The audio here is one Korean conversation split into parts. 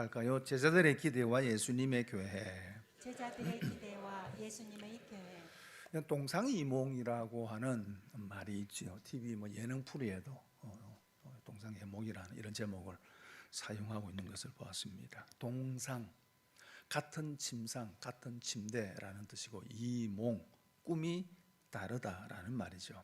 할까요? 제자들의 기대와 예수님의 교회. 제자들의 기대와 예수님의 교회 동상이몽이라고 하는 말이 있지요. TV 뭐 예능 프로에도 어, 어, 동상이몽이라는 이런 제목을 사용하고 있는 것을 보았습니다. 동상 같은 침상, 같은 침대라는 뜻이고 이몽 꿈이 다르다라는 말이죠.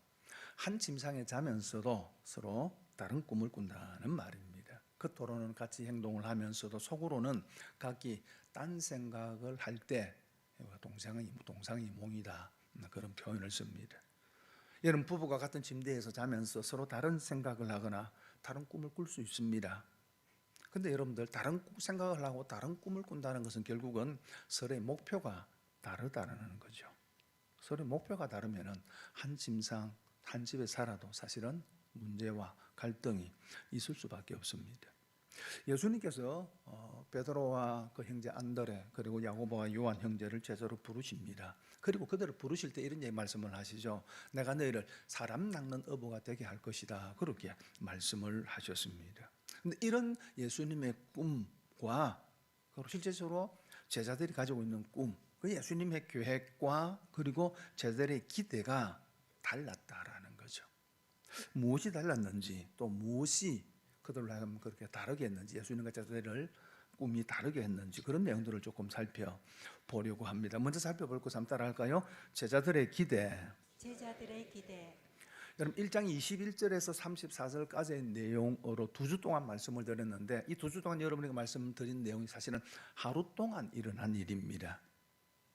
한 침상에 자면서도 서로 다른 꿈을 꾼다는 말입니다. 겉으로는 같이 행동을 하면서도 속으로는 각기 딴 생각을 할 때 동상이 동상이 몽이다 그런 표현을 씁니다. 여러분 부부가 같은 침대에서 자면서 서로 다른 생각을 하거나 다른 꿈을 꿀 수 있습니다. 근데 여러분들 다른 꾸- 생각을 하고 다른 꿈을 꾼다는 것은 결국은 서로의 목표가 다르다는 거죠. 서로의 목표가 다르면은 한 침상 한 집에 살아도 사실은 문제와 갈등이 있을 수밖에 없습니다. 예수님께서 어, 베드로와 그 형제 안드레 그리고 야고보와 요한 형제를 제자로 부르십니다. 그리고 그들을 부르실 때 이런 말씀을 하시죠. 내가 너희를 사람 낚는 어부가 되게 할 것이다. 그렇게 말씀을 하셨습니다. 근데 이런 예수님의 꿈과 그리고 실제적으로 제자들이 가지고 있는 꿈, 그 예수님의 계획과 그리고 제자들의 기대가 달랐다라는 거죠. 무엇이 달랐는지 또 무엇이 그들로 하여금 그렇게 다르게 했는지 예수님과 제자들을 꿈이 다르게 했는지 그런 내용들을 조금 살펴보려고 합니다. 먼저 살펴볼 것 한번 따라할까요? 제자들의 기대. 제자들의 기대 여러분 1장 21절에서 34절까지의 내용으로 두 주 동안 말씀을 드렸는데 이 두 주 동안 여러분에게 말씀드린 내용이 사실은 하루 동안 일어난 일입니다.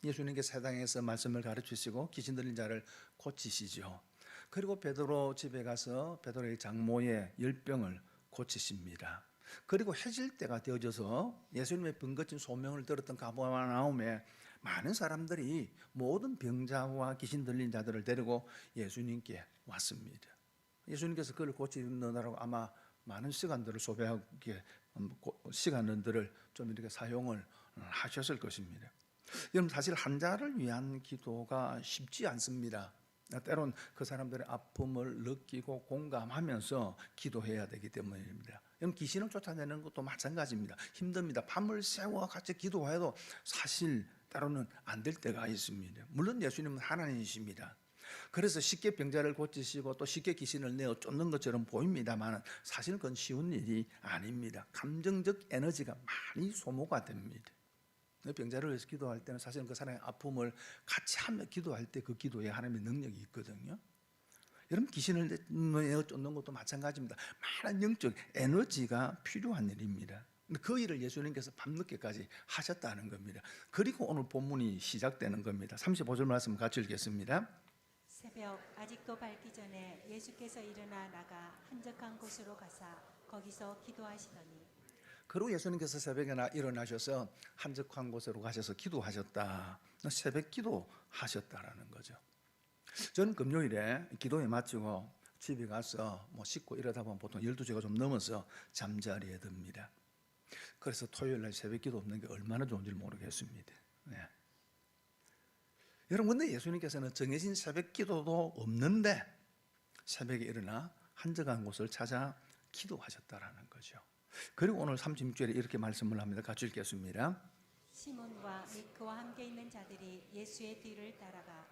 예수님께서 세상에서 말씀을 가르치시고 귀신 들린 자를 고치시죠. 그리고 베드로 집에 가서 베드로의 장모의 열병을 고치십니다. 그리고 해질 때가 되어져서 예수님의 번거진 소명을 들었던 가버나움에 많은 사람들이 모든 병자와 귀신 들린 자들을 데리고 예수님께 왔습니다. 예수님께서 그를 고치느라고 아마 많은 시간들을 소비하게 음, 고- 시간들을 좀 이렇게 사용을 하셨을 것입니다. 여러분 사실 환자를 위한 기도가 쉽지 않습니다. 때론 그 사람들의 아픔을 느끼고 공감하면서 기도해야 되기 때문입니다. 여러분 귀신을 쫓아내는 것도 마찬가지입니다. 힘듭니다. 밤을 새워 같이 기도해도 사실 때로는 안 될 때가 있습니다. 물론 예수님은 하나님이십니다. 그래서 쉽게 병자를 고치시고 또 쉽게 귀신을 내어 쫓는 것처럼 보입니다만 사실 그건 쉬운 일이 아닙니다. 감정적 에너지가 많이 소모가 됩니다. 병자를 위해서 기도할 때는 사실 그 사람의 아픔을 같이 하며 기도할 때 그 기도에 하나님의 능력이 있거든요. 여러분 귀신을 쫓는 것도 마찬가지입니다. 많은 영적 에너지가 필요한 일입니다. 그 일을 예수님께서 밤늦게까지 하셨다는 겁니다. 그리고 오늘 본문이 시작되는 겁니다. 35절 말씀 같이 읽겠습니다. 새벽 아직도 밝기 전에 예수께서 일어나 나가 한적한 곳으로 가사 거기서 기도하시더니 그리고 예수님께서 새벽에 나 일어나셔서 한적한 곳으로 가셔서 기도하셨다. 새벽 기도 하셨다라는 거죠. 저는 금요일에 기도에 마치고 집에 가서 뭐 씻고 이러다 보면 보통 12시가 좀 넘어서 잠자리에 듭니다. 그래서 토요일 날 새벽 기도 없는 게 얼마나 좋은지 모르겠습니다. 네. 여러분 근데 예수님께서는 정해진 새벽 기도도 없는데 새벽에 일어나 한적한 곳을 찾아 기도하셨다라는 거죠. 그리고 오늘 36절에 이렇게 말씀을 합니다. 같이 읽겠습니다. 시몬과 및 그와 함께 있는 자들이 예수의 뒤를 따라가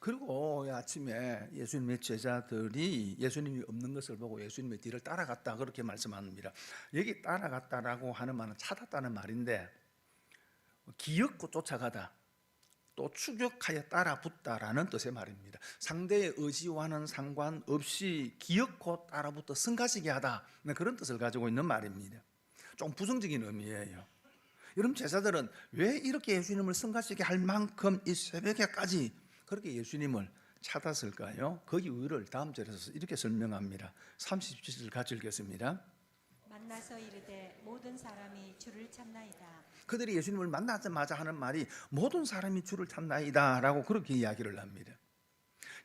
그리고 아침에 예수님의 제자들이 예수님이 없는 것을 보고 예수님의 뒤를 따라갔다 그렇게 말씀합니다. 여기 따라갔다라고 하는 말은 찾았다는 말인데 기억고 쫓아가다 또 추격하여 따라붙다라는 뜻의 말입니다. 상대의 의지와는 상관없이 기억고 따라붙어 승가시게 하다 네, 그런 뜻을 가지고 있는 말입니다. 좀 부정적인 의미예요. 여러분 제자들은 왜 이렇게 예수님을 승가시게 할 만큼 이 새벽에까지 그렇게 예수님을 찾았을까요? 그 이유를 다음 절에서 이렇게 설명합니다. 37절 같이 읽겠습니다. 만나서 이르되 모든 사람이 주를 찾나이다 그들이 예수님을 만나자마자 하는 말이 모든 사람이 주를 찾나이다 라고 그렇게 이야기를 합니다.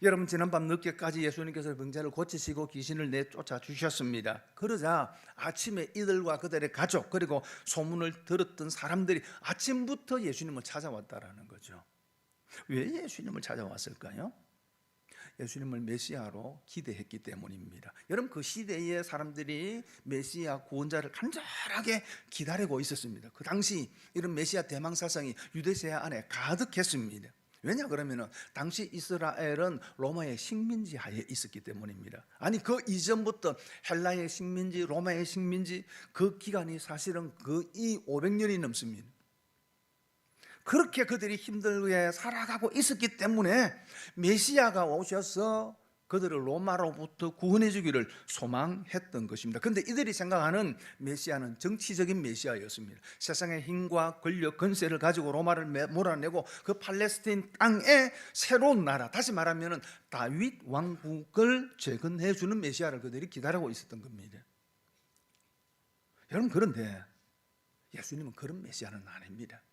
여러분 지난밤 늦게까지 예수님께서 병자를 고치시고 귀신을 내쫓아 주셨습니다. 그러자 아침에 이들과 그들의 가족 그리고 소문을 들었던 사람들이 아침부터 예수님을 찾아왔다라는 거죠. 왜 예수님을 찾아왔을까요? 예수님을 메시아로 기대했기 때문입니다. 여러분 그 시대의 사람들이 메시아 구원자를 간절하게 기다리고 있었습니다. 그 당시 이런 메시아 대망 사상이 유대세 안에 가득했습니다. 왜냐 그러면은 당시 이스라엘은 로마의 식민지 하에 있었기 때문입니다. 아니 그 이전부터 헬라의 식민지, 로마의 식민지 그 기간이 사실은 거의 500년이 넘습니다. 그렇게 그들이 힘들게 살아가고 있었기 때문에 메시아가 오셔서 그들을 로마로부터 구원해 주기를 소망했던 것입니다. 근데 이들이 생각하는 메시아는 정치적인 메시아였습니다. 세상의 힘과 권력, 건세를 가지고 로마를 매- 몰아내고 그 팔레스틴 땅에 새로운 나라, 다시 말하면 다윗 왕국을 재건해 주는 메시아를 그들이 기다리고 있었던 겁니다. 여러분 그런데 예수님은 그런 메시아는 아닙니다.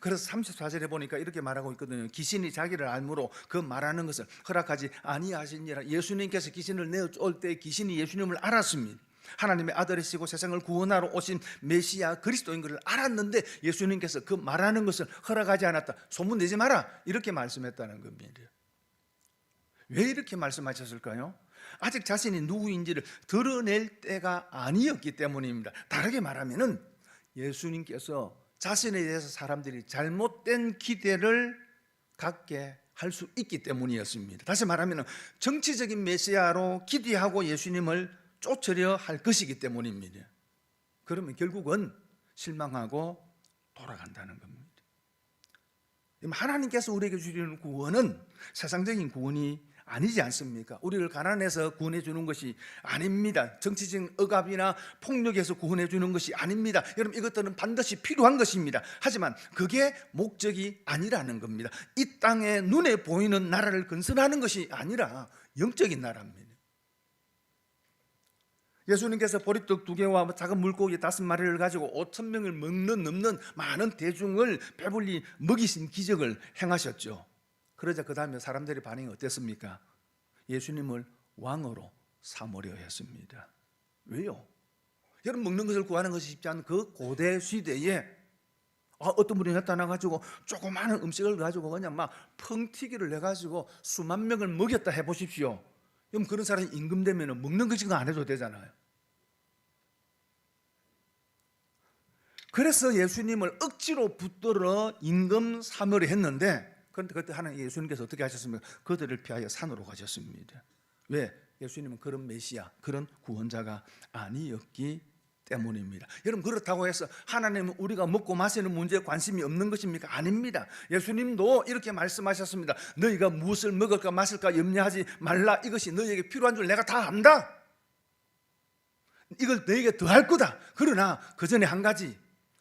그래서 34절에 보니까 이렇게 말하고 있거든요. 귀신이 자기를 알므로 그 말하는 것을 허락하지 아니하시니라. 예수님께서 귀신을 내어올 때 귀신이 예수님을 알았습니다. 하나님의 아들이시고 세상을 구원하러 오신 메시아 그리스도인 것을 알았는데 예수님께서 그 말하는 것을 허락하지 않았다. 소문 내지 마라. 이렇게 말씀했다는 겁니다. 왜 이렇게 말씀하셨을까요? 아직 자신이 누구인지를 드러낼 때가 아니었기 때문입니다. 다르게 말하면은 예수님께서 자신에 대해서 사람들이 잘못된 기대를 갖게 할 수 있기 때문이었습니다. 다시 말하면 정치적인 메시아로 기대하고 예수님을 쫓으려 할 것이기 때문입니다. 그러면 결국은 실망하고 돌아간다는 겁니다. 하나님께서 우리에게 주시는 구원은 세상적인 구원이 아니지 않습니까? 우리를 가난해서 구원해 주는 것이 아닙니다. 정치적인 억압이나 폭력에서 구원해 주는 것이 아닙니다. 여러분 이것들은 반드시 필요한 것입니다. 하지만 그게 목적이 아니라는 겁니다. 이 땅에 눈에 보이는 나라를 건설하는 것이 아니라 영적인 나라입니다. 예수님께서 보리떡 두 개와 작은 물고기 다섯 마리를 가지고 5천 명을 먹는 넘는 많은 대중을 배불리 먹이신 기적을 행하셨죠. 그러자 그 다음에 사람들의 반응이 어땠습니까? 예수님을 왕으로 삼으려 했습니다. 왜요? 여러분 먹는 것을 구하는 것이 쉽지 않은 그 고대 시대에 아, 어떤 분이 나타나가지고 조그마한 음식을 가지고 그냥 막 펑튀기를 해가지고 수만 명을 먹였다 해보십시오. 그럼 그런 사람이 임금되면 먹는 것이 안 해도 되잖아요. 그래서 예수님을 억지로 붙들어 임금 삼으려 했는데 그런데 그때 하나님 예수님께서 어떻게 하셨습니까? 그들을 피하여 산으로 가셨습니다. 왜? 예수님은 그런 메시아, 그런 구원자가 아니었기 때문입니다. 여러분 그렇다고 해서 하나님은 우리가 먹고 마시는 문제에 관심이 없는 것입니까? 아닙니다. 예수님도 이렇게 말씀하셨습니다. 너희가 무엇을 먹을까 마실까 염려하지 말라. 이것이 너희에게 필요한 줄 내가 다 안다. 이걸 너희에게 더할 거다. 그러나 그 전에 한 가지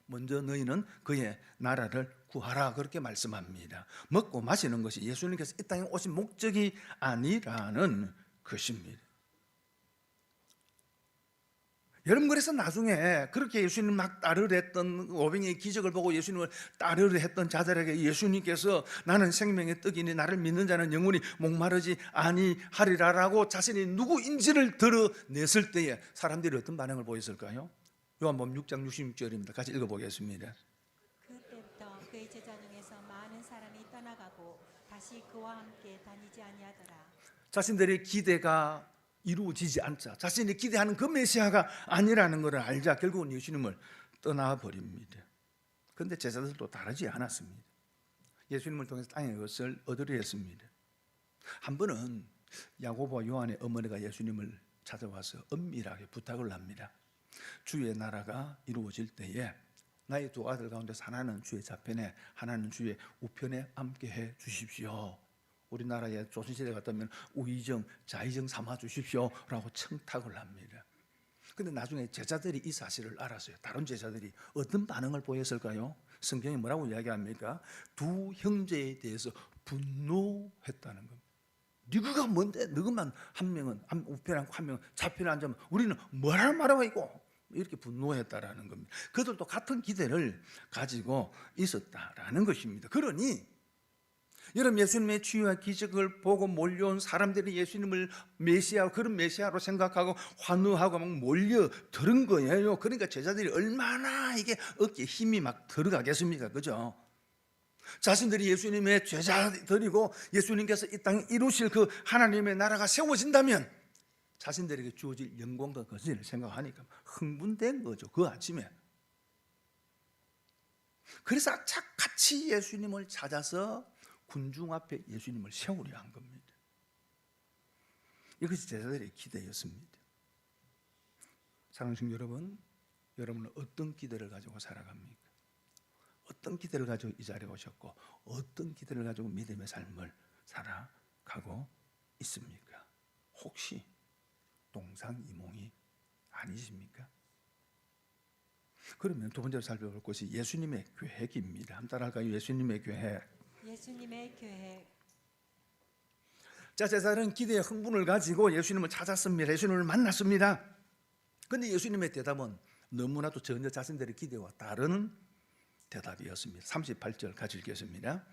먼저 너희는 그의 나라를 구하라 그렇게 말씀합니다. 먹고 마시는 것이 예수님께서 이 땅에 오신 목적이 아니라는 것입니다. 여러분 그래서 나중에 그렇게 예수님 막 따르려 했던 오병의 기적을 보고 예수님을 따르려 했던 자들에게 예수님께서 나는 생명의 떡이니 나를 믿는 자는 영원히 목마르지 아니하리라라고 자신이 누구인지를 드러냈을 때에 사람들이 어떤 반응을 보였을까요? 요한복음 6장 66절입니다. 같이 읽어보겠습니다. 그때부터 그의 제자 중에서 많은 사람이 떠나가고 다시 그와 함께 다니지 아니하더라. 자신들의 기대가 이루어지지 않자 자신이 기대하는 그 메시아가 아니라는 것을 알자 결국은 예수님을 떠나버립니다. 그런데 제자들도 다르지 않았습니다. 예수님을 통해서 땅의 것을 얻으려 했습니다. 한 번은 야고보와 요한의 어머니가 예수님을 찾아와서 엄밀하게 부탁을 합니다. 주의 나라가 이루어질 때에 나의 두 아들 가운데서 하나는 주의 좌편에 하나는 주의 우편에 함께 해 주십시오. 우리나라의 조선시대 같다면 우의정, 좌의정 삼아 주십시오라고 청탁을 합니다. 근데 나중에 제자들이 이 사실을 알았어요. 다른 제자들이 어떤 반응을 보였을까요? 성경이 뭐라고 이야기합니까? 두 형제에 대해서 분노했다는 겁니다. 네가 뭔데? 너만 한 명은 한 우편에 앉고 한 명은 좌편에 앉으면 우리는 뭐할 말하고 있고 이렇게 분노했다라는 겁니다. 그들도 같은 기대를 가지고 있었다라는 것입니다. 그러니 여러분 예수님의 치유와 기적을 보고 몰려온 사람들이 예수님을 메시아 그런 메시아로 생각하고 환호하고 막 몰려 들은 거예요. 그러니까 제자들이 얼마나 이게 어깨에 힘이 막 들어가겠습니까, 그죠? 자신들이 예수님의 제자들이고 예수님께서 이 땅에 이루실 그 하나님의 나라가 세워진다면 자신들에게 주어질 영광과 거지를 생각하니까 흥분된 거죠. 그 아침에. 그래서 악착 같이 예수님을 찾아서 군중 앞에 예수님을 세우려 한 겁니다. 이것이 제자들의 기대였습니다. 사랑하는 여러분, 여러분은 어떤 기대를 가지고 살아갑니까? 어떤 기대를 가지고 이 자리에 오셨고 어떤 기대를 가지고 믿음의 삶을 살아가고 있습니까? 혹시 동상이몽이 아니십니까? 그러면 두 번째로 살펴볼 것이 예수님의 계획입니다. 한번 따라할까요? 예수님의 계획. 예수님의 계획 자, 제자들은 기대의 흥분을 가지고 예수님을 찾았습니다. 예수님을 만났습니다. 근데 예수님의 대답은 너무나도 전혀 자신들의 기대와 다른 대답이었습니다. 38절 같이 읽겠습니다.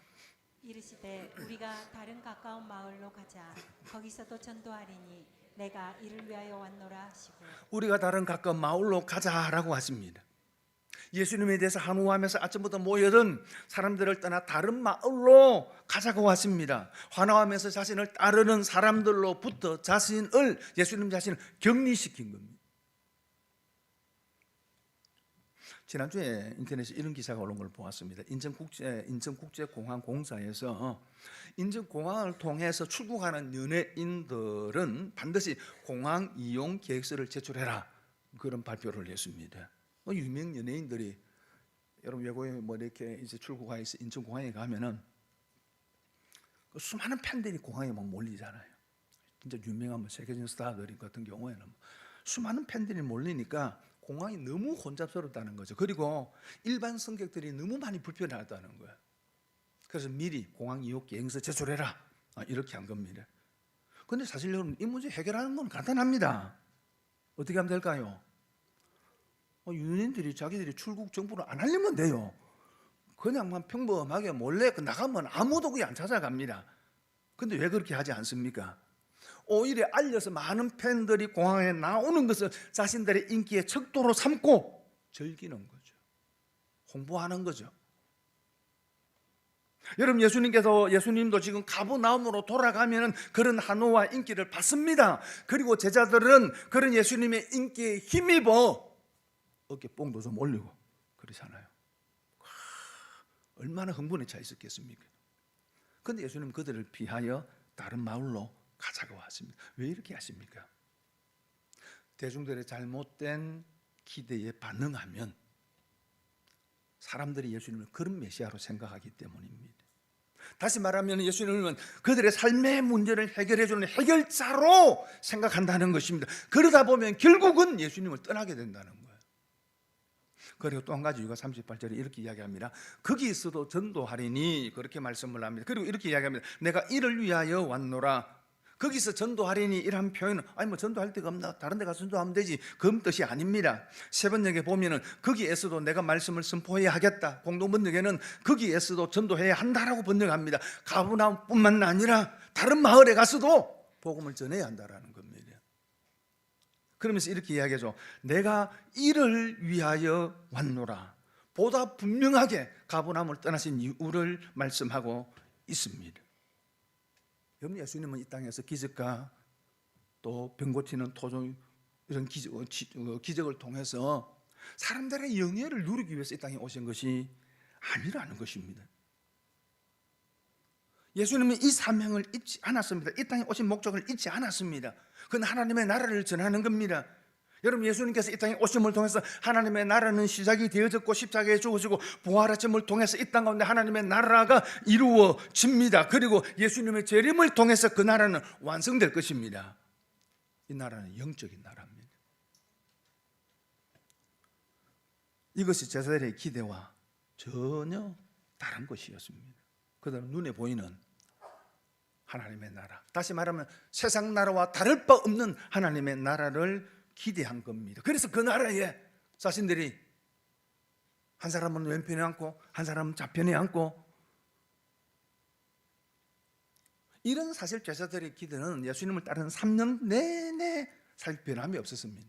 이르시되 우리가 다른 가까운 마을로 가자 거기서도 전도하리니 내가 이를 위하여 왔노라 하시고 우리가 다른 가까운 마을로 가자라고 하십니다. 예수님에 대해서 한우하면서 아침부터 모여든 사람들을 떠나 다른 마을로 가자고 하십니다. 환호하면서 자신을 따르는 사람들로부터 자신을 예수님 자신을 격리시킨 겁니다. 지난주에 인터넷에 이런 기사가 올라온 걸 보았습니다. 인천국제 인천국제공항공사에서 인천공항을 통해서 출국하는 연예인들은 반드시 공항 이용 계획서를 제출해라 그런 발표를 했습니다. 뭐 유명 연예인들이 여러분 외국에 뭐 이렇게 이제 출국해서 인천공항에 가면은 그 수많은 팬들이 공항에 막 몰리잖아요. 진짜 유명한 뭐 세계적인 스타들 같은 경우에는 수많은 팬들이 몰리니까 공항이 너무 혼잡스럽다는 거죠. 그리고 일반 승객들이 너무 많이 불편하다는 거예요. 그래서 미리 공항 이용 계획서 제출해라 아, 이렇게 한 겁니다. 근데 사실 여러분 이 문제 해결하는 건 간단합니다. 어떻게 하면 될까요? 어, 유인들이 자기들이 출국 정보를 안 알리면 돼요. 그냥만 평범하게 몰래 그 나가면 아무도 그게 안 찾아갑니다. 근데 왜 그렇게 하지 않습니까? 오히려 알려서 많은 팬들이 공항에 나오는 것을 자신들의 인기의 척도로 삼고 즐기는 거죠. 홍보하는 거죠. 여러분 예수님께서 예수님도 지금 가버나움으로 돌아가면은 그런 한호와 인기를 받습니다. 그리고 제자들은 그런 예수님의 인기에 힘입어 어깨 뽕도 좀 올리고 그러잖아요. 와, 얼마나 흥분에 차 있었겠습니까? 근데 예수님 그들을 피하여 다른 마을로 가자고 하십니다. 왜 이렇게 하십니까? 대중들의 잘못된 기대에 반응하면 사람들이 예수님을 그런 메시아로 생각하기 때문입니다. 다시 말하면 예수님은 그들의 삶의 문제를 해결해 주는 해결자로 생각한다는 것입니다. 그러다 보면 결국은 예수님을 떠나게 된다는 거예요. 그리고 또 한 가지 이유가 38절에 이렇게 이야기합니다. 거기서도 전도하리니 그렇게 말씀을 합니다. 그리고 이렇게 이야기합니다. 내가 이를 위하여 왔노라. 거기서 전도하리니 이런 표현은 아니 뭐 전도할 데가 없나 다른 데 가서 전도하면 되지 그런 뜻이 아닙니다. 세 번역에 보면은 거기에서도 내가 말씀을 선포해야 하겠다. 공동 번역에는 거기에서도 전도해야 한다라고 번역합니다. 가브나움뿐만 아니라 다른 마을에 가서도 복음을 전해야 한다라는 겁니다. 그러면서 이렇게 이야기하죠. 내가 이를 위하여 왔노라. 보다 분명하게 가브나움을 떠나신 이유를 말씀하고 있습니다. 여러분 예수님은 이 땅에서 기적과 또 병 고치는 토종 이런 기적, 어, 지- 어, 기적을 통해서 사람들의 영예를 누리기 위해서 이 땅에 오신 것이 아니라는 것입니다. 예수님은 이 사명을 잊지 않았습니다. 이 땅에 오신 목적을 잊지 않았습니다. 그건 하나님의 나라를 전하는 겁니다. 여러분 예수님께서 이 땅에 오심을 통해서 하나님의 나라는 시작이 되어졌고 십자가에 죽으시고 부활하심을 통해서 이 땅 가운데 하나님의 나라가 이루어집니다. 그리고 예수님의 재림을 통해서 그 나라는 완성될 것입니다. 이 나라는 영적인 나라입니다. 이것이 제자들의 기대와 전혀 다른 것이었습니다. 그들은 눈에 보이는 하나님의 나라. 다시 말하면 세상 나라와 다를 바 없는 하나님의 나라를 기대한 겁니다. 그래서 그 나라에 자신들이 한 사람은 왼편에 앉고 한 사람은 좌편에 앉고 이런 사실 제자들의 기대는 예수님을 따르는 3년 내내 살 변함이 없었습니다.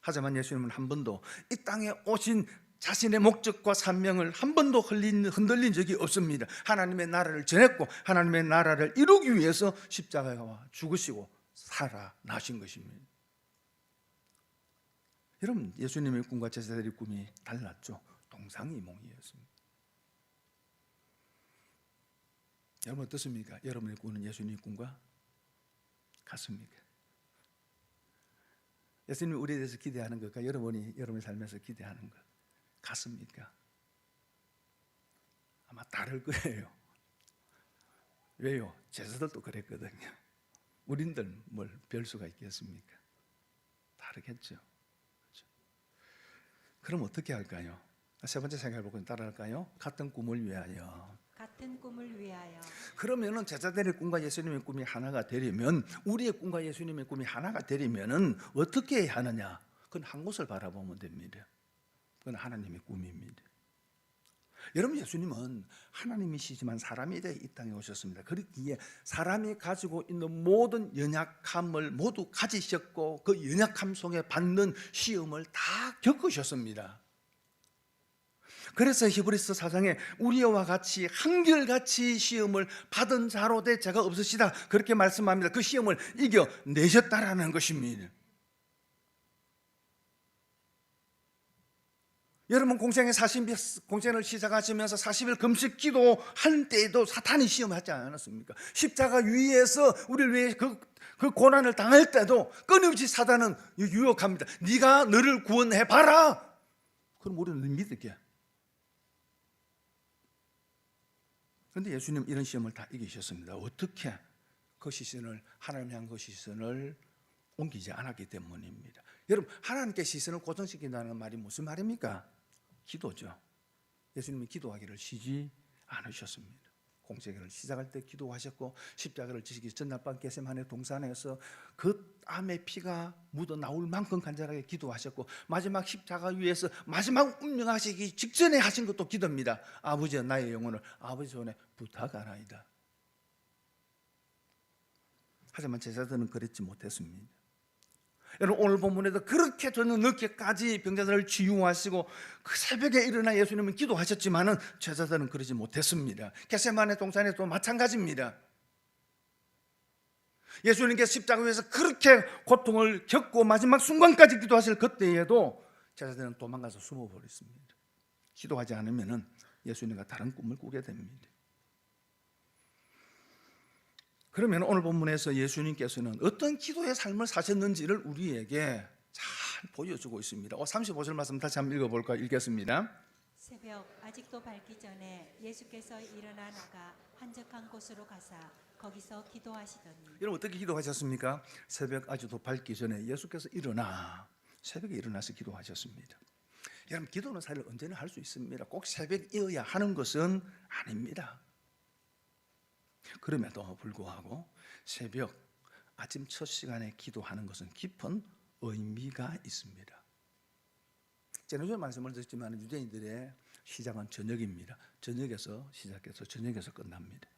하지만 예수님은 한 번도 이 땅에 오신 자신의 목적과 산명을 한 번도 흘린, 흔들린 적이 없습니다. 하나님의 나라를 전했고 하나님의 나라를 이루기 위해서 십자가에 와 죽으시고 살아나신 것입니다. 여러분 예수님의 꿈과 제자들의 꿈이 달랐죠. 동상이몽이었습니다. 여러분 어떻습니까? 여러분의 꿈은 예수님의 꿈과 같습니까? 예수님이 우리에 대해서 기대하는 것과 여러분이 여러분의 삶에서 기대하는 것 같습니까? 아마 다를 거예요. 왜요? 제자들도 그랬거든요. 우린들 뭘 별 수가 있겠습니까? 다르겠죠. 그렇죠? 그럼 어떻게 할까요? 세 번째 생각해 보고 따라할까요? 같은 꿈을 위하여. 같은 꿈을 위하여 그러면은 제자들의 꿈과 예수님의 꿈이 하나가 되려면 우리의 꿈과 예수님의 꿈이 하나가 되려면은 어떻게 해야 하느냐? 그건 한 곳을 바라보면 됩니다. 그건 하나님의 꿈입니다. 여러분 예수님은 하나님이시지만 사람이 되어 이 땅에 오셨습니다. 그렇기에 사람이 가지고 있는 모든 연약함을 모두 가지셨고 그 연약함 속에 받는 시험을 다 겪으셨습니다. 그래서 히브리서 사장에 우리와 같이 한결같이 시험을 받은 자로 될 자가 없으시다 그렇게 말씀합니다. 그 시험을 이겨 내셨다라는 것입니다. 여러분 공생의 40일 공생을 시작하시면서 40일 금식 기도할 때에도 사탄이 시험하지 않았습니까? 십자가 위에서 우리를 위해 그, 그 고난을 당할 때도 끊임없이 사단은 유혹합니다. 네가 너를 구원해 봐라. 그럼 우리는 믿을게. 그런데 예수님 이런 시험을 다 이기셨습니다. 어떻게 그 시선을 하나님 향한 그 시선을 옮기지 않았기 때문입니다. 여러분 하나님께 시선을 고정시킨다는 말이 무슨 말입니까? 기도죠. 예수님이 기도하기를 쉬지 않으셨습니다. 공생애를 시작할 때 기도하셨고 십자가를 지시기 전날 밤 게세만의 동산에서 그 땀의 피가 묻어 나올 만큼 간절하게 기도하셨고 마지막 십자가 위에서 마지막 운명하시기 직전에 하신 것도 기도입니다. 아버지여 나의 영혼을 아버지 손에 부탁하나이다. 하지만 제자들은 그랬지 못했습니다. 여러분 오늘 본문에도 그렇게 저는 늦게까지 병자들을 치유하시고 그 새벽에 일어나 예수님은 기도하셨지만은 제자들은 그러지 못했습니다. 게세만의 동산에도 마찬가지입니다. 예수님께서 십자가 위에서 그렇게 고통을 겪고 마지막 순간까지 기도하실 그때에도 제자들은 도망가서 숨어버렸습니다. 기도하지 않으면은 예수님과 다른 꿈을 꾸게 됩니다. 그러면 오늘 본문에서 예수님께서는 어떤 기도의 삶을 사셨는지를 우리에게 잘 보여주고 있습니다. 35절 말씀 다시 한번 읽어볼까 읽겠습니다. 새벽 아직도 밝기 전에 예수께서 일어나 나가 한적한 곳으로 가사 거기서 기도하시더니 여러분 어떻게 기도하셨습니까? 새벽 아직도 밝기 전에 예수께서 일어나 새벽에 일어나서 기도하셨습니다. 여러분 기도는 사실 언제나 할 수 있습니다. 꼭 새벽이어야 하는 것은 아닙니다. 그럼에도 불구하고 새벽 아침 첫 시간에 기도하는 것은 깊은 의미가 있습니다. 지난주에 말씀을 드렸지만 유대인들의 시작은 저녁입니다. 저녁에서 시작해서 저녁에서 끝납니다.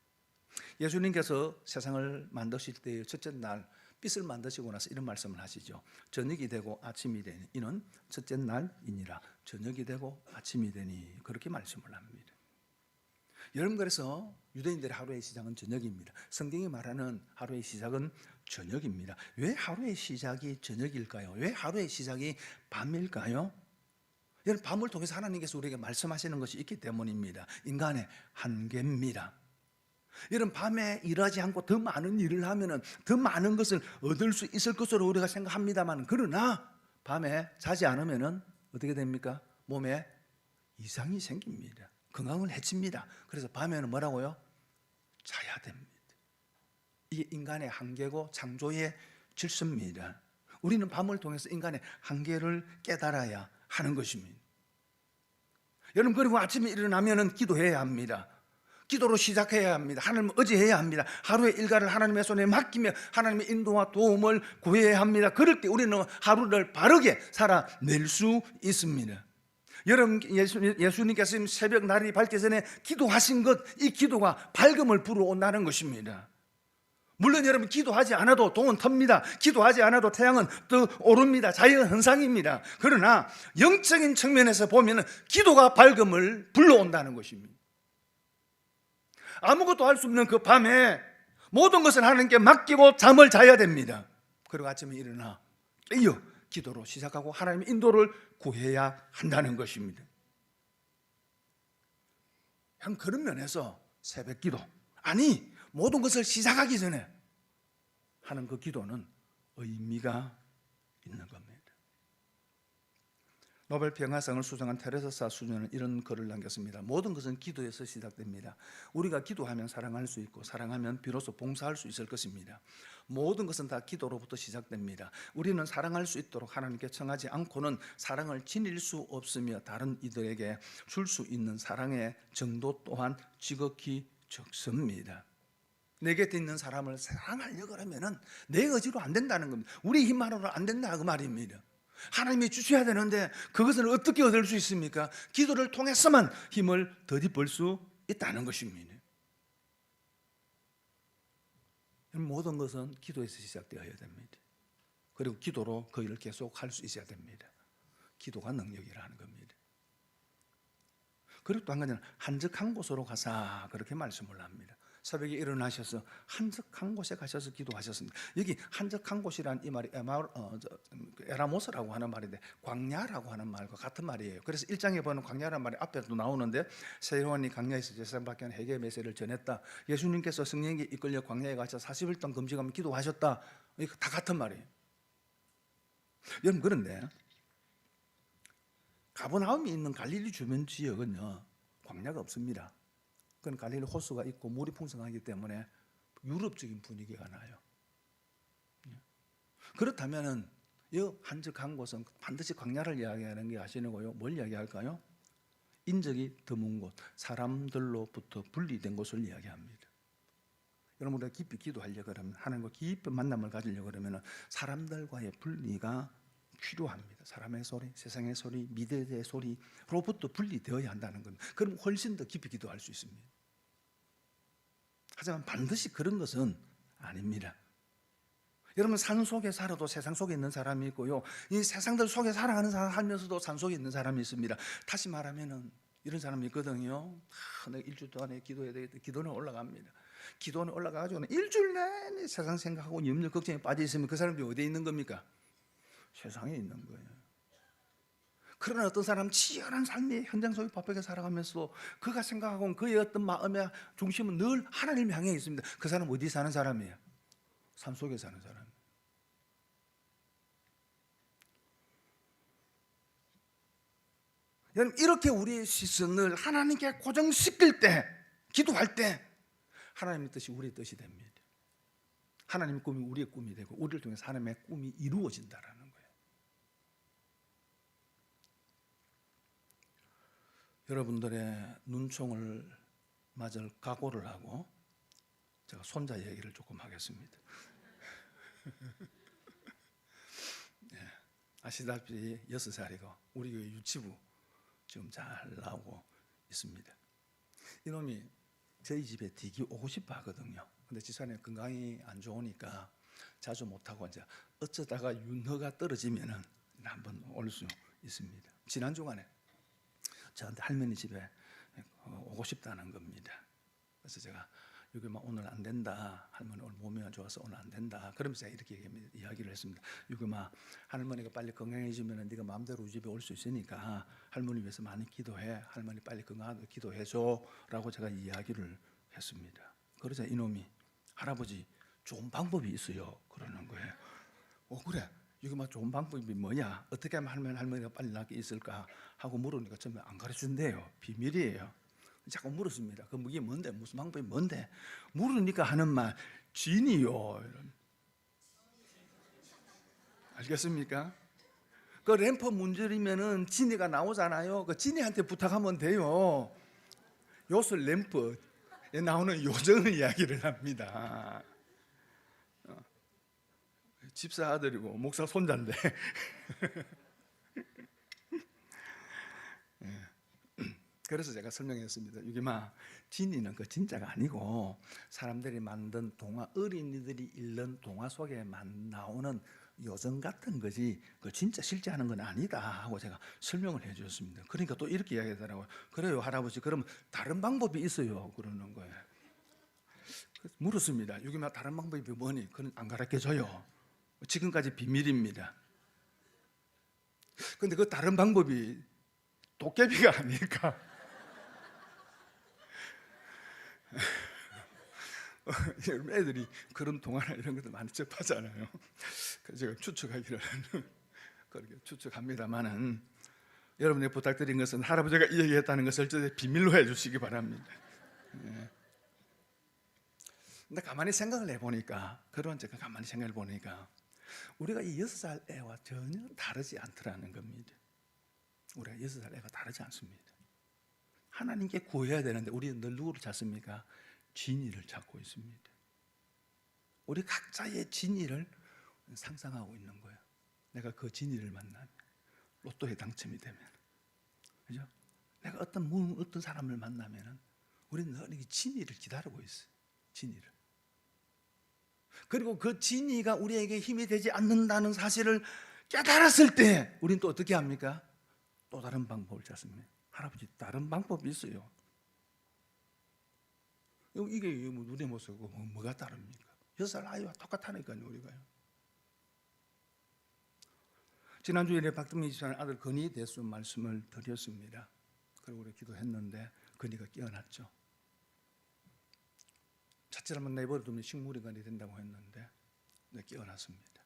예수님께서 세상을 만드실 때의 첫째 날 빛을 만드시고 나서 이런 말씀을 하시죠. 저녁이 되고 아침이 되니 이는 첫째 날이니라. 저녁이 되고 아침이 되니 그렇게 말씀을 합니다. 여러분 그래서 유대인들의 하루의 시작은 저녁입니다. 성경이 말하는 하루의 시작은 저녁입니다. 왜 하루의 시작이 저녁일까요? 왜 하루의 시작이 밤일까요? 여러분 밤을 통해서 하나님께서 우리에게 말씀하시는 것이 있기 때문입니다. 인간의 한계입니다. 여러분 밤에 일하지 않고 더 많은 일을 하면은 더 많은 것을 얻을 수 있을 것으로 우리가 생각합니다만 그러나 밤에 자지 않으면은 어떻게 됩니까? 몸에 이상이 생깁니다. 건강을 해칩니다. 그래서 밤에는 뭐라고요? 자야 됩니다. 이게 인간의 한계고 창조의 질서입니다. 우리는 밤을 통해서 인간의 한계를 깨달아야 하는 것입니다. 여러분 그리고 아침에 일어나면은 기도해야 합니다. 기도로 시작해야 합니다. 하나님 의지해야 합니다. 하루의 일과를 하나님의 손에 맡기며 하나님의 인도와 도움을 구해야 합니다. 그럴 때 우리는 하루를 바르게 살아낼 수 있습니다. 여러분 예수, 예수님께서 새벽 날이 밝기 전에 기도하신 것, 이 기도가 밝음을 불어온다는 것입니다. 물론 여러분 기도하지 않아도 동은 텁니다. 기도하지 않아도 태양은 떠 오릅니다. 자연 현상입니다. 그러나 영적인 측면에서 보면 기도가 밝음을 불러온다는 것입니다. 아무것도 할 수 없는 그 밤에 모든 것을 하나님께 맡기고 잠을 자야 됩니다. 그리고 아침에 일어나 깨어 기도로 시작하고 하나님의 인도를 구해야 한다는 것입니다. 한 그런 면에서 새벽 기도 아니 모든 것을 시작하기 전에 하는 그 기도는 의미가 있는 겁니다. 노벨 평화상을 수상한 테레사 수녀는 이런 글을 남겼습니다. 모든 것은 기도에서 시작됩니다. 우리가 기도하면 사랑할 수 있고 사랑하면 비로소 봉사할 수 있을 것입니다. 모든 것은 다 기도로부터 시작됩니다. 우리는 사랑할 수 있도록 하나님께 청하지 않고는 사랑을 지닐 수 없으며 다른 이들에게 줄 수 있는 사랑의 정도 또한 지극히 적습니다. 내 곁에 있는 사람을 사랑하려고 하면은 내 의지로 안 된다는 겁니다. 우리 힘만으로 안 된다 그 말입니다. 하나님이 주셔야 되는데 그것을 어떻게 얻을 수 있습니까? 기도를 통해서만 힘을 더디벌 수 있다는 것입니다. 모든 것은 기도에서 시작되어야 됩니다. 그리고 기도로 그 일을 계속 할 수 있어야 됩니다. 기도가 능력이라는 겁니다. 그리고 또 한 가지는 한적한 곳으로 가사 그렇게 말씀을 합니다. 새벽에 일어나셔서 한적한 곳에 가셔서 기도하셨습니다. 여기 한적한 곳이란 이 말이 에마, 어, 저, 그 에라모스라고 하는 말인데 광야라고 하는 말과 같은 말이에요. 그래서 일장에 보는 광야라는 말이 앞에도 나오는데 세요한이 광야에서 제사장 받게 한 해계 메시를 전했다. 예수님께서 성령에게 이끌려 광야에 가서 40일 동안 금식하며 기도하셨다. 이거 다 같은 말이에요. 여러분 그런데 가버나움이 있는 갈릴리 주변 지역은요 광야가 없습니다. 그건 갈릴리 호수가 있고 물이 풍성하기 때문에 유럽적인 분위기가 나요. 예. 그렇다면은 이 한적한 곳은 반드시 광야를 이야기하는 게 아시는 거요. 뭘 이야기할까요? 인적이 드문 곳, 사람들로부터 분리된 곳을 이야기합니다. 여러분 우리가 깊이 기도하려 그러면 하나님과 깊은 만남을 가지려 그러면 사람들과의 분리가 필요합니다. 사람의 소리, 세상의 소리, 미래의 소리로부터 분리되어야 한다는 겁니다. 그럼 훨씬 더 깊이 기도할 수 있습니다. 하지만 반드시 그런 것은 아닙니다. 여러분 산 속에 살아도 세상 속에 있는 사람이 있고요. 이 세상들 속에 살아가는 사람 하면서도 산 속에 있는 사람이 있습니다. 다시 말하면은 이런 사람이 있거든요. 아, 내가 일주일 동안에 기도해야 되겠다. 기도는 올라갑니다. 기도는 올라가가지고 일주일 내내 세상 생각하고 염려 걱정에 빠져 있으면 그 사람이 어디에 있는 겁니까? 세상에 있는 거예요. 그러나 어떤 사람 치열한 삶의 현장 속에 바쁘게 살아가면서 그가 생각하고 그의 어떤 마음의 중심은 늘 하나님 향해 있습니다. 그 사람 어디 사는 사람이에요? 산 속에 사는 사람. 여러분 이렇게 우리의 시선을 하나님께 고정시킬 때, 기도할 때 하나님의 뜻이 우리의 뜻이 됩니다. 하나님의 꿈이 우리의 꿈이 되고 우리를 통해서 하나님의 꿈이 이루어진다라는 거예요. 여러분들의 눈총을 맞을 각오를 하고 제가 손자 얘기를 조금 하겠습니다. 네, 아시다시피 여섯 살이고 우리 교회 유치부 지금 잘 나오고 있습니다. 이놈이 저희 집에 되게 오고 싶어 하거든요. 근데 지산에 건강이 안 좋으니까 자주 못 하고 이제 어쩌다가 윤허가 떨어지면은 한번 올 수 있습니다. 지난 주간에 저한테 할머니 집에 오고 싶다는 겁니다. 그래서 제가 여기 막 오늘 안 된다. 할머니 오늘 몸이 안 좋아서 오늘 안 된다. 그러면서 이렇게. 이야기를 했습니다. 여기 막 할머니가 빨리 건강해지면 네가 마음대로 우리 집에 올 수 있으니까 할머니 위해서 많이 기도해. 할머니 빨리 건강하게 기도해줘라고 제가 이야기를 했습니다. 그러자 이놈이 할아버지 좋은 방법이 있어요. 그러는 거예요. 어 그래. 이거 막 좋은 방법이 뭐냐? 어떻게 하면 할머니 할머니가 빨리 낫게 있을까 하고 물으니까 처음에 안 가르쳐준대요. 비밀이에요. 자꾸 물었습니다. 그 이게 뭔데? 무슨 방법이 뭔데? 물으니까 하는 말 진이요. 이런. 알겠습니까? 그 램프 문제이면은 진이가 나오잖아요. 그 진이한테 부탁하면 돼요. 요새 램프에 나오는 요정을 이야기를 합니다. 어. 집사 아들이고 목사 손자인데 그래서 제가 설명했습니다. 유기마 진이는 그 진짜가 아니고 사람들이 만든 동화 어린이들이 읽는 동화 속에 만 나오는 요정 같은 거지 그 진짜 실제 하는 건 아니다 하고 제가 설명을 해주었습니다. 그러니까 또 이렇게 이야기하더라고요. 그래요 할아버지 그럼 다른 방법이 있어요 그러는 거예요. 물었습니다. 유기마 다른 방법이 뭐니? 그는 안 가르쳐 줘요. 지금까지 비밀입니다. 근데 그 다른 방법이 도깨비가 아닐까? 여러분 애들이 그런 동화나 이런 것도 많이 접하잖아요. 제가 추측하기를 그렇게 추측합니다만은 여러분이 부탁드린 것은 할아버지가 이 얘기했다는 것을 비밀로 해주시기 바랍니다. 예. 근데 가만히 생각을 해보니까 그런 제가 가만히 생각을 보니까 우리가 이 여섯 살 애와 전혀 다르지 않더라는 겁니다. 우리가 여섯 살 애가 다르지 않습니다. 하나님께 구해야 되는데 우리는 늘 누구를 찾습니까? 진리를 찾고 있습니다. 우리 각자의 진리를 상상하고 있는 거예요. 내가 그 진리를 만나면 로또에 당첨이 되면 그죠? 내가 어떤 분, 어떤 사람을 만나면은 우리는 늘이 진리를 기다리고 있어요. 진리를. 그리고 그 진리가 우리에게 힘이 되지 않는다는 사실을 깨달았을 때 우리는 또 어떻게 합니까? 또 다른 방법을 찾습니다. 할아버지 다른 방법이 있어요. 이게 뭐 눈의 모습이고 뭐- 뭐가 다릅니까? 여섯 살 아이와 똑같다니까요 우리가요. 지난주에 박동민 집사님 아들 건희 대수 말씀을 드렸습니다. 그리고 우리 기도했는데 건희가 깨어났죠. 자칫하면 내버려두면 식물인간이 된다고 했는데 네, 깨어났습니다.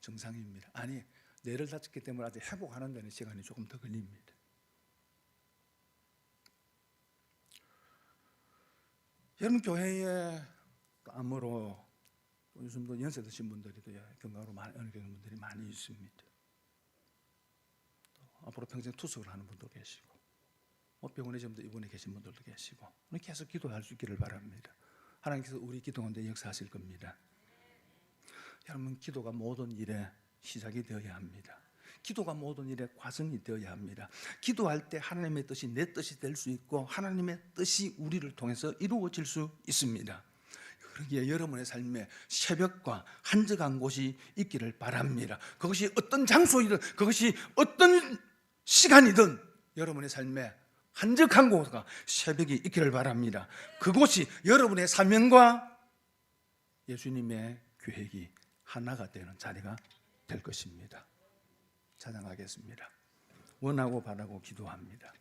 정상입니다. 아니 뇌를 다쳤기 때문에 아직 회복하는 데는 시간이 조금 더 걸립니다. 여러분 교회에 암으로 또 요즘도 연세 드신 분들이 또 건강으로 많이 어느 분들이 많이 있습니다. 또 앞으로 평생 투숙을 하는 분도 계시고 뭐 병원에 지금도 입원해 계신 분들도 계시고 계속 기도할 수 있기를 바랍니다. 하나님께서 우리 기도 가운데 역사하실 겁니다. 여러분 기도가 모든 일의 시작이 되어야 합니다. 기도가 모든 일의 과정이 되어야 합니다. 기도할 때 하나님의 뜻이 내 뜻이 될 수 있고 하나님의 뜻이 우리를 통해서 이루어질 수 있습니다. 그러기에 여러분의 삶에 새벽과 한적한 곳이 있기를 바랍니다. 그것이 어떤 장소이든 그것이 어떤 시간이든 여러분의 삶에 한적한 곳과 새벽이 있기를 바랍니다. 그곳이 여러분의 사명과 예수님의 계획이 하나가 되는 자리가 될 것입니다. 찬양하겠습니다. 원하고 바라고 기도합니다.